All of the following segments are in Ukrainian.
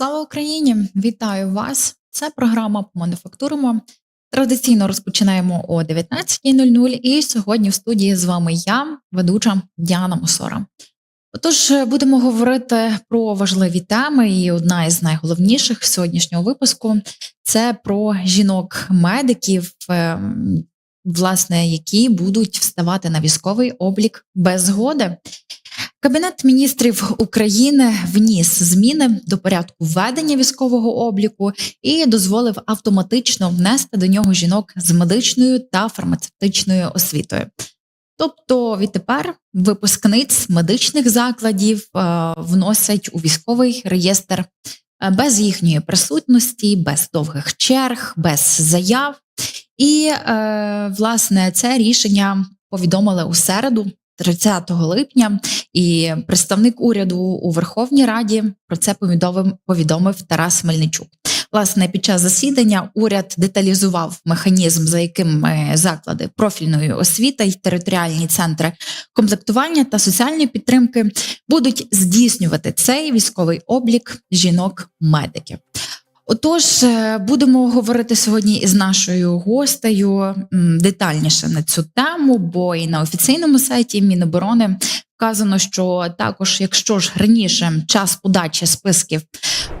Слава Україні! Вітаю вас! Це програма «Помануфактуримо». Традиційно розпочинаємо о 19.00 і сьогодні в студії з вами я, ведуча Діана Мусора. Отож, будемо говорити про важливі теми, і одна із найголовніших сьогоднішнього випуску це про жінок-медиків, ем, власне, які будуть вставати на військовий облік без згоди. Кабінет міністрів України вніс зміни до порядку ведення військового обліку і дозволив автоматично внести до нього жінок з медичною та фармацевтичною освітою. Тобто відтепер випускниць медичних закладів е, вносять у військовий реєстр е, без їхньої присутності, без довгих черг, без заяв. І е, власне це рішення повідомили у середу, 30 липня, і представник уряду у Верховній Раді про це повідомив, повідомив Тарас Мельничук. Власне, під час засідання уряд деталізував механізм, за яким е, заклади профільної освіти й територіальні центри комплектування та соціальної підтримки будуть здійснювати цей військовий облік жінок-медиків. Отож, е, будемо говорити сьогодні із нашою гостею детальніше на цю тему, бо і на офіційному сайті Міноборони вказано, що також, якщо ж раніше час подачі списків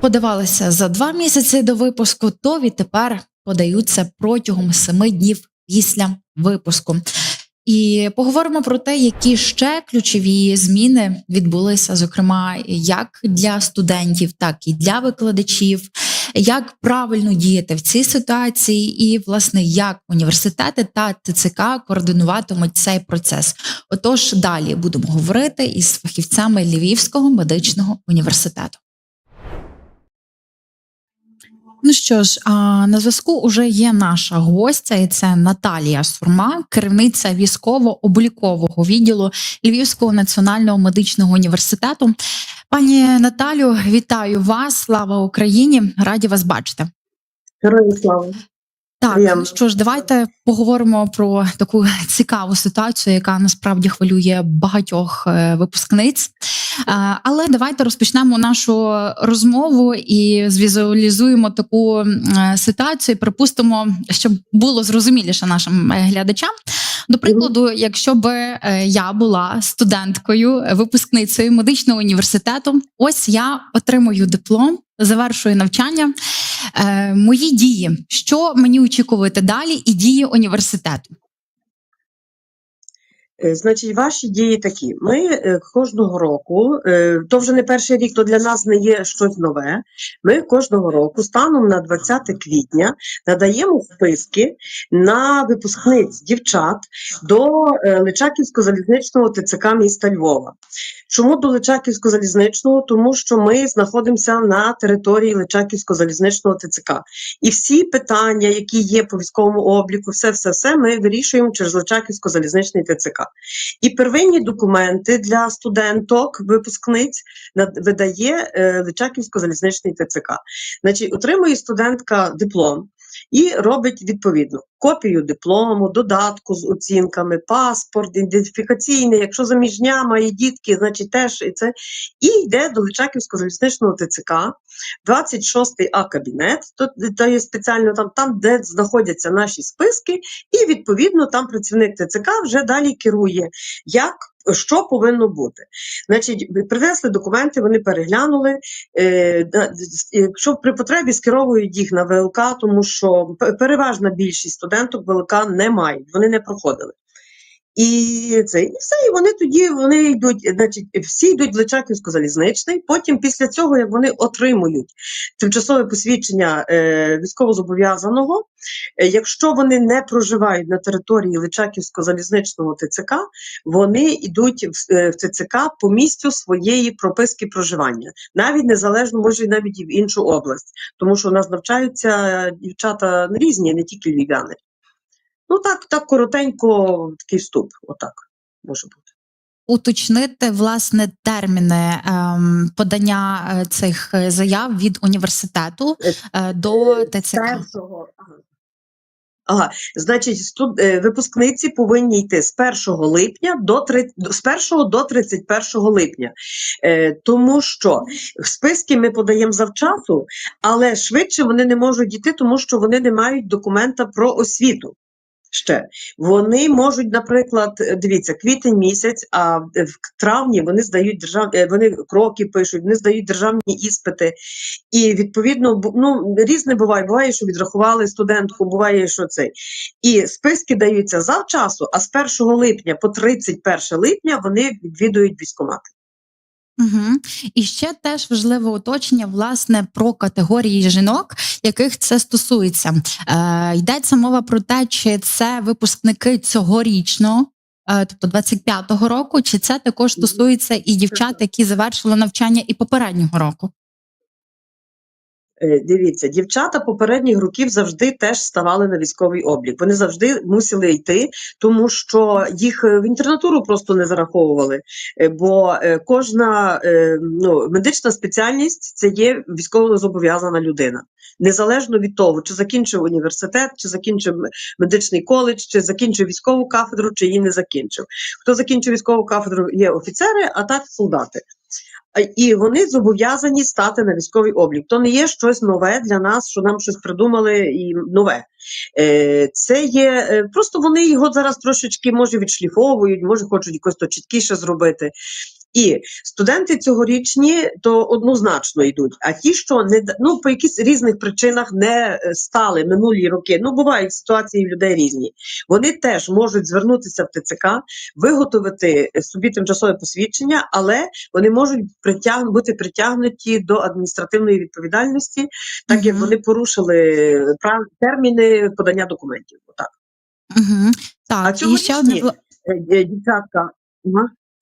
подавалися за два місяці до випуску, то відтепер подаються протягом семи днів після випуску. І поговоримо про те, які ще ключові зміни відбулися, зокрема, як для студентів, так і для викладачів як правильно діяти в цій ситуації, і власне як університети та ТЦК координуватимуть цей процес. Отож, далі будемо говорити із фахівцями Львівського медичного університету. Ну що ж, на зв'язку вже є наша гостя, і це Наталія Сурма, керівниця військово-облікового відділу Львівського національного медичного університету. Пані Наталю, вітаю вас! Слава Україні! Раді вас бачити. Героям слава! Так, ну що ж, давайте поговоримо про таку цікаву ситуацію, яка насправді хвилює багатьох е, випускниць. Але давайте розпочнемо нашу розмову і звізуалізуємо таку е, ситуацію. Припустимо, щоб було зрозуміліше нашим е, глядачам. До прикладу, якщо б я була студенткою, випускницею медичного університету, ось я отримую диплом, завершую навчання. Е, Мої дії, що мені очікувати далі, і дії університету. Е, значить, ваші дії такі. Ми е, кожного року, е, то вже не перший рік, то для нас не є щось нове. Ми кожного року, станом на 20 квітня, надаємо списки на випускниць дівчат до Личаківського залізничного ТЦК міста Львова. Чому до Личаківського залізничного? Тому що ми знаходимося на території Личаківського залізничного ТЦК. І всі питання, які є по військовому обліку, все все все ми вирішуємо через Личаківсько залізничний ТЦК. І первинні документи для студенток, випускниць видає е, Личаківсько-залізничний ТЦК. Значить, отримує студентка диплом і робить відповідно копію диплому, додатку з оцінками, паспорт, ідентифікаційний. Якщо заміжня має дітки, значить теж і це. І йде до Личаківського залізничного ТЦК, 26-й А кабінет, то є спеціально там, там, де знаходяться наші списки, і відповідно там працівник ТЦК вже далі керує, як що повинно бути. Значить, принесли документи, вони переглянули. Е, Якщо при потребі скеровують їх на ВЛК, тому що переважна більшість студенток ВЛК не мають, вони не проходили. І це і все, і вони тоді вони йдуть, значить, всі йдуть в Личаківську залізничний. Потім, після цього, як вони отримують тимчасове посвідчення е, військовозобов'язаного, е, якщо вони не проживають на території Личаківського залізничного ТЦК, вони йдуть в, е, в ТЦК по місцю своєї прописки проживання, навіть незалежно, може навіть і в іншу область, тому що у нас навчаються дівчата різні, не тільки львів'яни. Ну так, так коротенько такий вступ, отак може бути. Уточнити власне терміни ем, подання е, цих заяв від університету е, до ТЦК. Першого, Ага, значить, студ... е, випускниці повинні йти з 1 липня до 3... з 1 до 31 липня. Е, тому що в списки ми подаємо завчасу, але швидше вони не можуть йти, тому що вони не мають документа про освіту. Ще вони можуть, наприклад, е, дивіться, квітень місяць, а в травні вони здають держав... е, вони кроки пишуть, вони здають державні іспити. І відповідно, ну різне буває. Буває, що відрахували студентку, буває, що це. І списки даються завчасу, а з 1 липня по 31 липня вони відвідують військкомат. Угу. І ще теж важливе уточнення власне про категорії жінок, яких це стосується. Е, йдеться мова про те, чи це випускники цьогорічного, е, тобто 25-го року, чи це також стосується і дівчат, які завершили навчання і попереднього року. Е, Дивіться, дівчата попередніх років завжди теж ставали на військовий облік. Вони завжди мусили йти, тому що їх е, в інтернатуру просто не зараховували. Е, Бо кожна ну, медична спеціальність це є військово зобов'язана людина. Незалежно від того, чи закінчив університет, чи закінчив медичний коледж, чи закінчив військову кафедру, чи її не закінчив. Хто закінчив військову кафедру, є офіцери, а так солдати. А- І вони зобов'язані стати на військовий облік. То не є щось нове для нас, що нам щось придумали і нове. Е, Це є е, просто вони його зараз трошечки може відшліфовують, може хочуть якось то чіткіше зробити. І студенти цьогорічні то однозначно йдуть. А ті, що не ну по якісь різних причинах не е, стали минулі роки. Ну бувають ситуації людей різні. Вони теж можуть звернутися в ТЦК, виготовити е, собі тимчасове посвідчення, але вони можуть притяг... бути притягнуті до адміністративної відповідальності, так як вони порушили прав... терміни подання документів. Отак. Угу. Так, А і ще одне Е, дівчатка.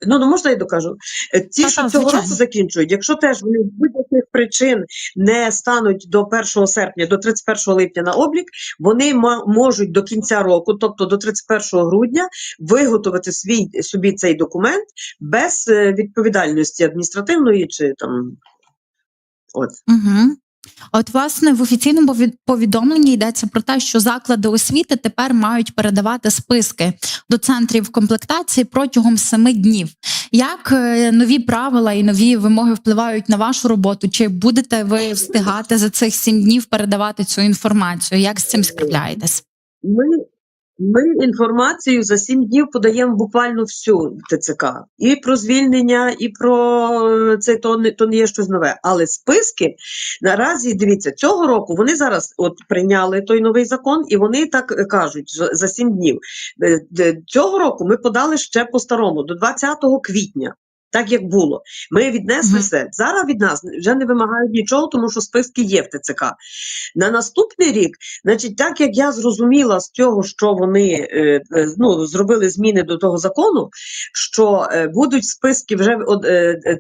Ну, ну можна я докажу. Е, Ті, Та-та, що цього звичайно. року закінчують, якщо теж вони з будь-яких причин не стануть до 1 серпня, до 31 липня на облік, вони можуть до кінця року, тобто до 31 грудня, виготовити свій собі цей документ без е, відповідальності адміністративної чи там. От. Угу. От, власне, в офіційному повід- повідомленні йдеться про те, що заклади освіти тепер мають передавати списки до центрів комплектації протягом семи днів. Як е, нові правила і нові вимоги впливають на вашу роботу? Чи будете ви встигати за цих сім днів передавати цю інформацію? Як з цим справляєтесь? Ми, ми інформацію за сім днів подаємо буквально всю ТЦК. І про звільнення, і про е, це то не, то не є щось нове. Але списки наразі, дивіться, цього року вони зараз от прийняли той новий закон, і вони так е, кажуть за- сім днів. Е, Цього року ми подали ще по-старому, до 20 квітня. Так як було, ми віднесли Мгм. все. Зараз від нас вже не вимагають нічого, тому що списки є в ТЦК. На наступний рік Значить, так як я зрозуміла з цього, що вони е, е, ну, зробили зміни до того закону, що е, будуть списки вже е, е,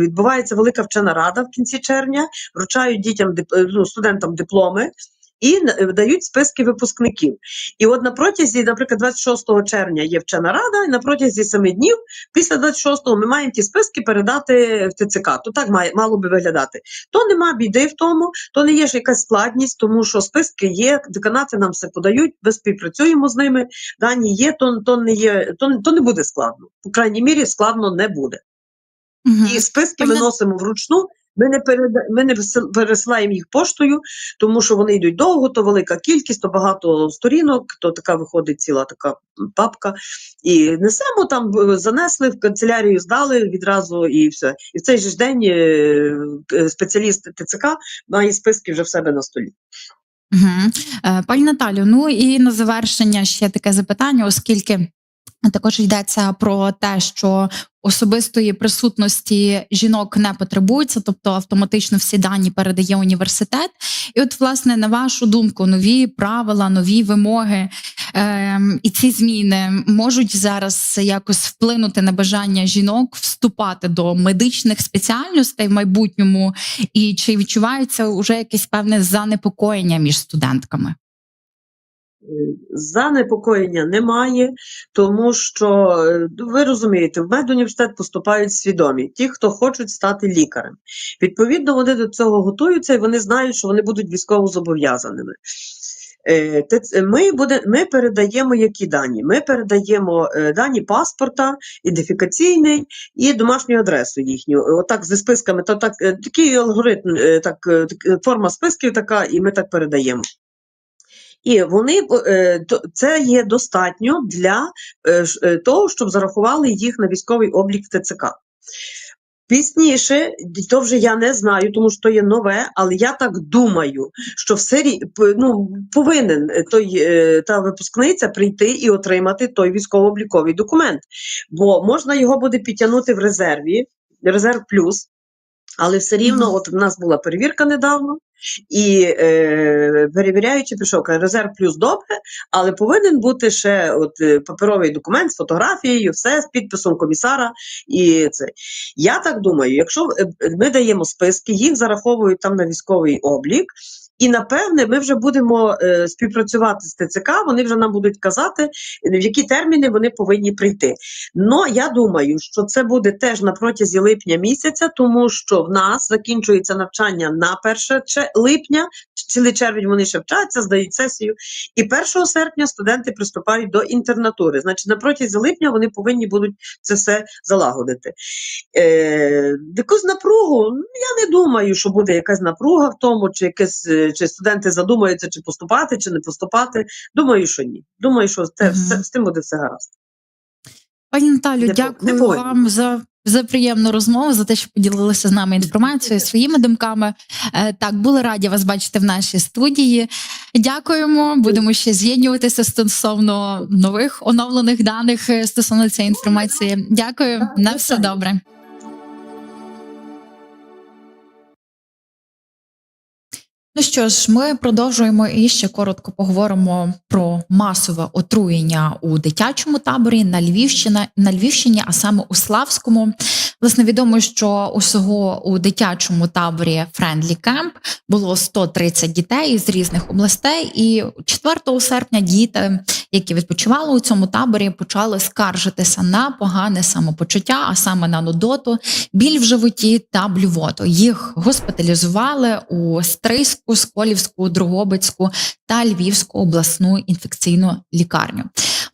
відбувається велика вчена рада в кінці червня, вручають дітям ну, студентам дипломи. І е, дають списки випускників. І от на протязі, наприклад, 26 червня є вчена рада, і на протязі 7 днів, після 26-го ми маємо ті списки передати в ТЦК. То так має, мало би виглядати. То нема біди в тому, то не є ж якась складність, тому що списки є, деканати нам все подають, ми співпрацюємо з ними, дані є, то, то, не, є то, то не буде складно. По крайній мірі, складно не буде. Мгм. І списки ми носимо вручну. Ми не переда... ми не пересилаємо їх поштою, тому що вони йдуть довго, то велика кількість, то багато сторінок, то така виходить ціла така папка. І несемо там, е, занесли в канцелярію, здали відразу і все. І в цей же день е, е, спеціаліст ТЦК має списки вже в себе на столі. Угу. Пані Наталю, ну і на завершення ще таке запитання, оскільки також йдеться про те, що особистої присутності жінок не потребується, тобто автоматично всі дані передає університет. І, от, власне, на вашу думку, нові правила, нові вимоги ем, і ці зміни можуть зараз якось вплинути на бажання жінок вступати до медичних спеціальностей в майбутньому, і чи відчувається вже якесь певне занепокоєння між студентками? Занепокоєння немає, тому що е, ви розумієте, в медуніверситет поступають свідомі, ті, хто хочуть стати лікарем. Відповідно, вони до цього готуються і вони знають, що вони будуть військово зобов'язаними. Е, Ми, буде, ми передаємо які дані? Ми передаємо е, дані паспорта, ідентифікаційний і домашню адресу їхню. Отак зі списками, то так, такий алгоритм, так, форма списків така, і ми так передаємо. І вони е, це є достатньо для е, е, того, щоб зарахували їх на військовий облік в ТЦК. Пізніше, то вже я не знаю, тому що то є нове, але я так думаю, що все ну, повинен той, та випускниця прийти і отримати той військово-обліковий документ. Бо можна його буде підтягнути в резерві, резерв плюс, але все рівно, от в нас була перевірка недавно, і е, перевіряючи, пішов резерв плюс добре, але повинен бути ще от, е, паперовий документ з фотографією, все з підписом комісара. І це. Я так думаю, якщо е, ми даємо списки, їх зараховують там на військовий облік. І напевне, ми вже будемо е, співпрацювати з ТЦК. Вони вже нам будуть казати, е, в які терміни вони повинні прийти. Но я думаю, що це буде теж на протязі липня місяця, тому що в нас закінчується навчання на 1 че- липня, цілий червень вони ще вчаться, здають сесію. І 1 серпня студенти приступають до інтернатури. Значить, на протязі липня вони повинні будуть це все залагодити. Е, якусь напругу, ну, я не думаю, що буде якась напруга в тому, чи якесь, е, чи студенти задумаються, чи поступати, чи не поступати. Думаю, що ні. Думаю, що це, Мгм. все, з тим буде все гаразд. Пані Наталю, Не дякую вам за. За приємну розмову, за те, що поділилися з нами інформацією, своїми думками. Е, Так, були раді вас бачити в нашій студії. Дякуємо. Будемо ще з'єднуватися стосовно нових оновлених даних е, стосовно цієї інформації. Дякую, на все добре. Ну що ж, ми продовжуємо і ще коротко поговоримо про масове отруєння у дитячому таборі на Львівщині, на Львівщині, а саме у Славському. Власне, відомо, що усього у дитячому таборі Friendly Camp було 130 дітей з різних областей, і 4 серпня діти, які відпочивали у цьому таборі, почали скаржитися на погане самопочуття, а саме на нудоту, біль в животі та блювоту. Їх госпіталізували у Стрийську, Сколівську, Дрогобицьку та Львівську обласну інфекційну лікарню.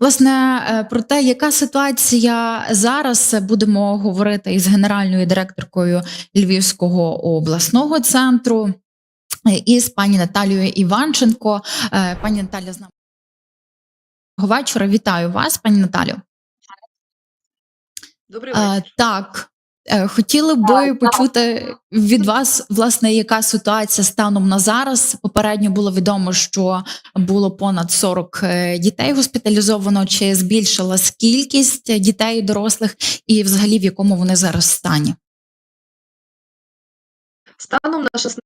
Власне, е, про те, яка ситуація зараз, будемо говорити із генеральною директоркою Львівського обласного центру е, і з пані Наталією Іванченко. Е, Пані Наталя з нами. Вечора. Вітаю вас, пані Наталю. Добрий вечір. Так, хотіли би почути від вас, власне, яка ситуація станом на зараз. Попередньо було відомо, що було понад 40 е, дітей госпіталізовано. Чи збільшилась кількість дітей і дорослих, і взагалі в якому вони зараз стані? Станом на 16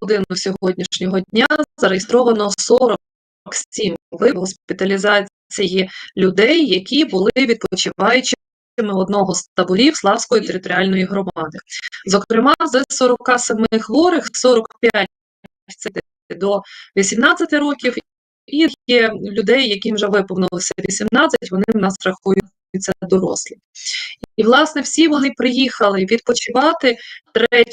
годину сьогоднішнього дня зареєстровано 47 випадків госпіталізації людей, які були відпочиваючими одного з таборів Славської територіальної громади. Зокрема, з 47 хворих 45 до 18 років, і є людей, яким вже виповнилося 18, вони в нас рахуються дорослі. І, власне, всі вони приїхали відпочивати 3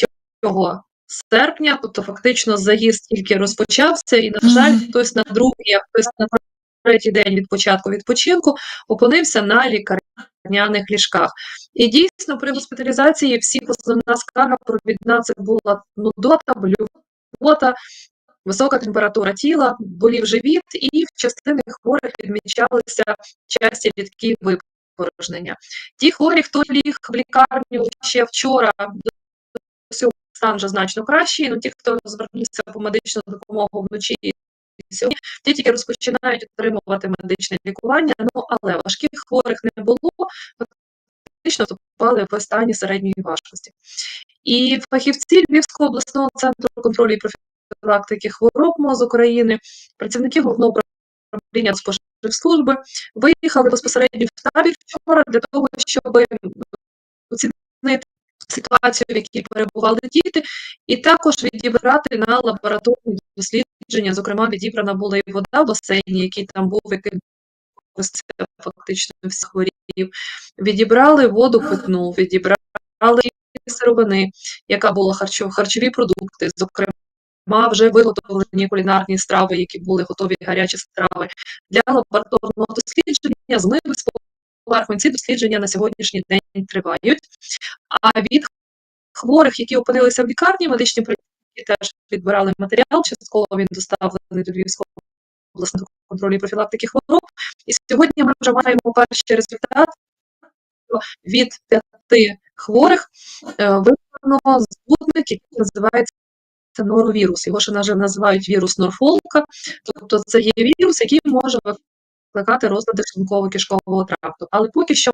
серпня, тобто фактично заїзд тільки розпочався, і, на жаль, хтось на другий, а хтось на третій день від початку відпочинку опинився на лікарняних ліжках. І дійсно при госпіталізації всіх основна скарга провідна це була нудота, блювота, висока температура тіла, болів живіт, і в частини хворих відмічалися часті рідкі випорожнення. Ті хворі, хто ліг в лікарню ще вчора, до цього стан вже значно кращий. Ну ті, хто звернувся по медичну допомогу вночі сьогодні, ті тільки розпочинають отримувати медичне лікування. Ну але важких хворих не було, фактично вступали в стані середньої важкості. І фахівці Львівського обласного центру контролю і профілактики хвороб МОЗ України, працівники головного управління споживслужби виїхали безпосередньо в табір вчора для того, щоб оцінити ситуацію, в якій перебували діти, і також відібрати на лабораторні дослідження. Зокрема, відібрана була і вода в басейні, який там був, який фактично всі хворів. Відібрали воду питну, відібрали сировини, яка була харчова, харчові продукти, зокрема зокрема, вже виготовлені кулінарні страви, які були готові гарячі страви для лабораторного дослідження, з поверхонь. Ці дослідження на сьогоднішній день тривають. А від хворих, які опинилися в лікарні, медичні працівники теж відбирали матеріал, частково він доставлений до Львівського обласного контролю і профілактики хвороб. І сьогодні ми вже маємо перший результат від п'яти хворих е, виявлено збудник, який називається норовірус. Його ще називають вірус Норфолка. Тобто це є вірус, який може викликати розлади шлунково-кишкового тракту. Але поки що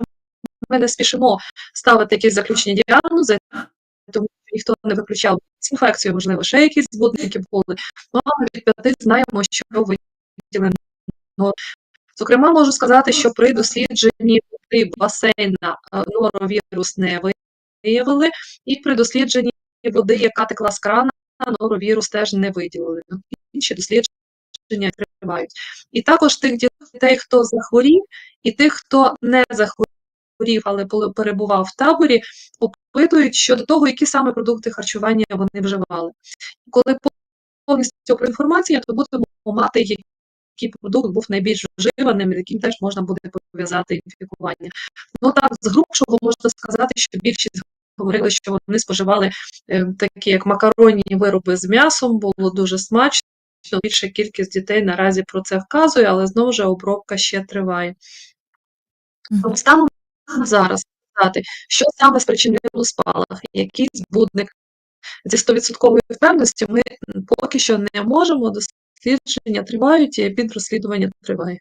ми не спішимо ставити якісь заключні діагнози, тому що ніхто не виключав з інфекцією, можливо, ще якісь збудники були. Ну, але від п'яти знаємо, що виділено. Зокрема, можу сказати, що при дослідженні води басейна е, норовірус не виявили, і при дослідженні води, яка текла з крана, норовірус теж не виділили. Інші дослідження тривають. І також тих дітей, хто захворів, і тих, хто не захворів, але перебував в таборі, опитують щодо того, які саме продукти харчування вони вживали. Коли повністю про інформацію, то будемо мати, який продукт був найбільш вживаним, яким теж можна буде пов'язати інфікування. Ну так, з грубшого можна сказати, що більшість говорили, що вони споживали е, такі як макаронні вироби з м'ясом, було дуже смачно. Більша кількість дітей наразі про це вказує, але знову ж обробка ще триває. Станом зараз сказати, що саме спричинило спалах, який збудник зі 100% впевненістю ми поки що не можемо. Дослідження тривають і підрозслідування триває.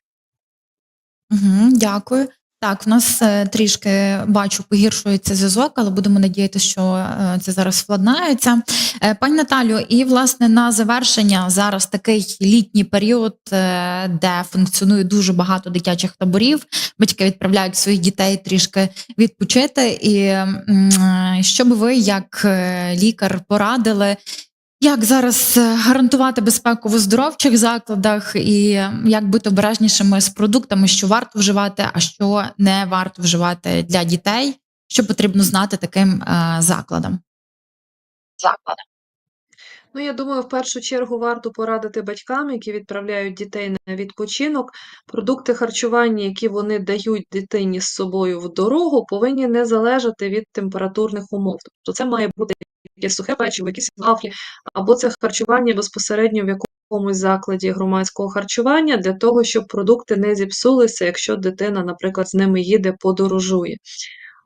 Угу, дякую. Так, в нас е, трішки бачу, погіршується зв'язок, але будемо надіятися, що е, це зараз владнається. Е, Пані Наталю, і власне на завершення зараз такий літній період, де функціонує дуже багато дитячих таборів. Батьки відправляють своїх дітей трішки відпочити. І що би ви, як лікар, порадили, як зараз е, гарантувати безпеку в оздоровчих закладах, і як бути обережнішими з продуктами, що варто вживати, а що не варто вживати для дітей, що потрібно знати таким е, закладам? Закладам. Ну, я думаю, в першу чергу варто порадити батькам, які відправляють дітей на відпочинок. Продукти харчування, які вони дають дитині з собою в дорогу, повинні не залежати від температурних умов. Тобто це має бути якесь сухе печиво, якісь вафлі, або це харчування безпосередньо в якомусь закладі громадського харчування для того, щоб продукти не зіпсулися, якщо дитина, наприклад, з ними їде, подорожує.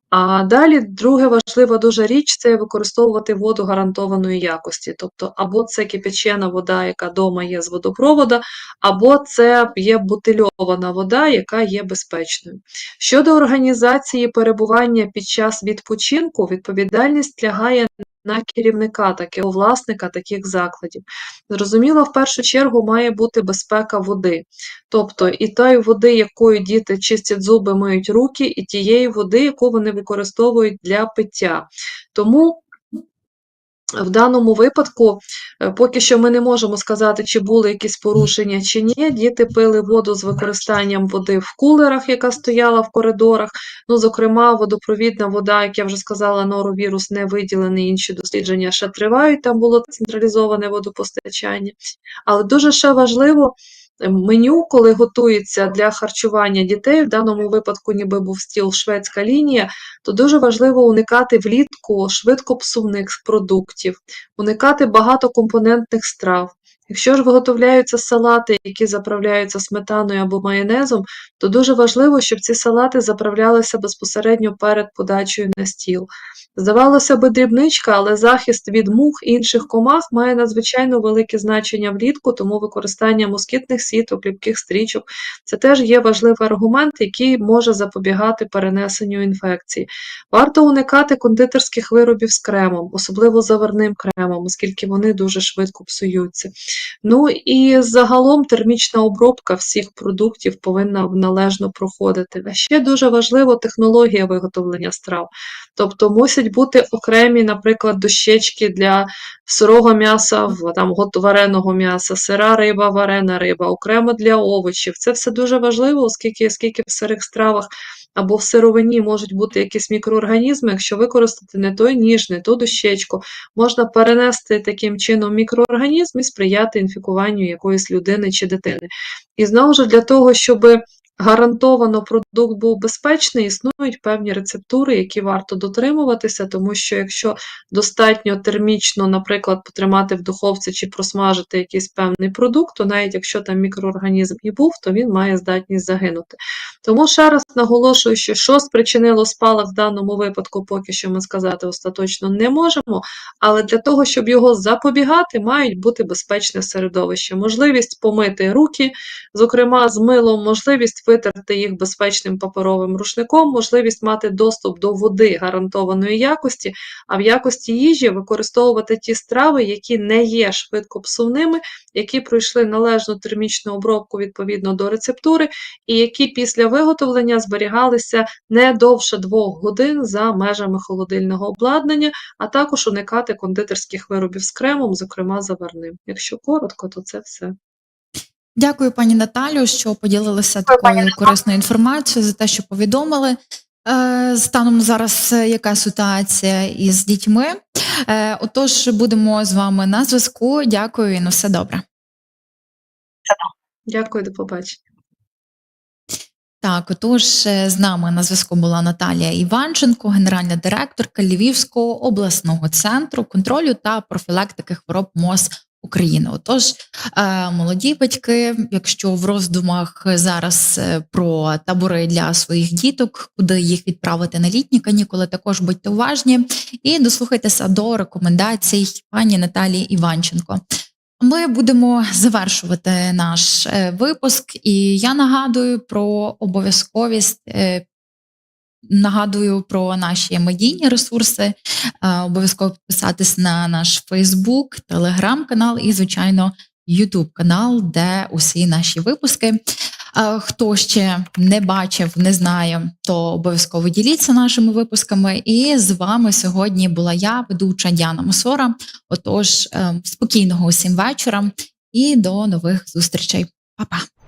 А далі друга важлива дуже річ це використовувати воду гарантованої якості. Тобто, або це кипячена вода, яка вдома є з водопровода, або це є бутильована вода, яка є безпечною. Щодо організації перебування під час відпочинку, відповідальність лягає на керівника, такого власника таких закладів. Зрозуміло, в першу чергу має бути безпека води. Тобто і тої води, якою діти чистять зуби, миють руки, і тієї води, яку вони використовують для пиття. Тому в даному випадку, е, поки що ми не можемо сказати, чи були якісь порушення чи ні. Діти пили воду з використанням води в кулерах, яка стояла в коридорах. Ну, зокрема, водопровідна вода, як я вже сказала, норовірус не виділений, інші дослідження ще тривають, там було централізоване водопостачання. Але дуже ще важливо, меню, коли готується для харчування дітей, в даному випадку ніби був стіл шведська лінія, то дуже важливо уникати влітку швидкопсувних продуктів, уникати багатокомпонентних страв. Якщо ж виготовляються салати, які заправляються сметаною або майонезом, то дуже важливо, щоб ці салати заправлялися безпосередньо перед подачею на стіл. Здавалося би, дрібничка, але захист від мух і інших комах має надзвичайно велике значення влітку, тому використання москітних сіток, ліпких стрічок це теж є важливий аргумент, який може запобігати перенесенню інфекції. Варто уникати кондитерських виробів з кремом, особливо заварним кремом, оскільки вони дуже швидко псуються. Ну і загалом термічна обробка всіх продуктів повинна належно проходити. А ще дуже важливо технологія виготовлення страв. Тобто мусять бути окремі, наприклад, дощечки для сирого м'яса, там, вареного м'яса, сира риба, варена риба, окремо для овочів. Це все дуже важливо, оскільки, оскільки в сирих стравах або в сировині можуть бути якісь мікроорганізми, якщо використати не той ніж, не ту дощечку, можна перенести таким чином мікроорганізм і сприяти інфікуванню якоїсь людини чи дитини. І знову ж для того, щоб гарантовано продукт був безпечний, існують певні рецептури, які варто дотримуватися, тому що якщо достатньо термічно, наприклад, потримати в духовці чи просмажити якийсь певний продукт, то навіть якщо там мікроорганізм і був, то він має здатність загинути. Тому ще раз наголошую, що що спричинило спалах в даному випадку, поки що ми сказати остаточно не можемо, але для того, щоб його запобігати, мають бути безпечне середовище, можливість помити руки, зокрема з милом, можливість витерти їх безпечним паперовим рушником, можливість мати доступ до води гарантованої якості, а в якості їжі використовувати ті страви, які не є швидкопсувними, які пройшли належну термічну обробку відповідно до рецептури, і які після виготовлення зберігалися не довше двох годин за межами холодильного обладнання, а також уникати кондитерських виробів з кремом, зокрема заварним. Якщо коротко, то це все. Дякую, пані Наталю, що поділилися такою корисною інформацією за те, що повідомили. Е, Станом зараз е, яка ситуація із дітьми? Е, Отож, будемо з вами на зв'язку. Дякую і на все добре. Дякую, до побачення. Так, отож, е, з нами на зв'язку була Наталія Іванченко, генеральна директорка Львівського обласного центру контролю та профілактики хвороб МОЗ України. Отож, е, молоді батьки, якщо в роздумах зараз е, про табори для своїх діток, куди їх відправити на літні канікули, також будьте уважні і дослухайтеся до рекомендацій пані Наталії Іванченко. Ми будемо завершувати наш е, випуск, і я нагадую про обов'язковість. е, Нагадую про наші медійні ресурси. Е, Обов'язково підписатись на наш Фейсбук, Телеграм-канал і, звичайно, Ютуб канал, де усі наші випуски. Хто ще не бачив, не знає, то обов'язково діліться нашими випусками. І з вами сьогодні була я, ведуча Діана Мосора. Отож, е, спокійного усім вечора і до нових зустрічей. Па-па!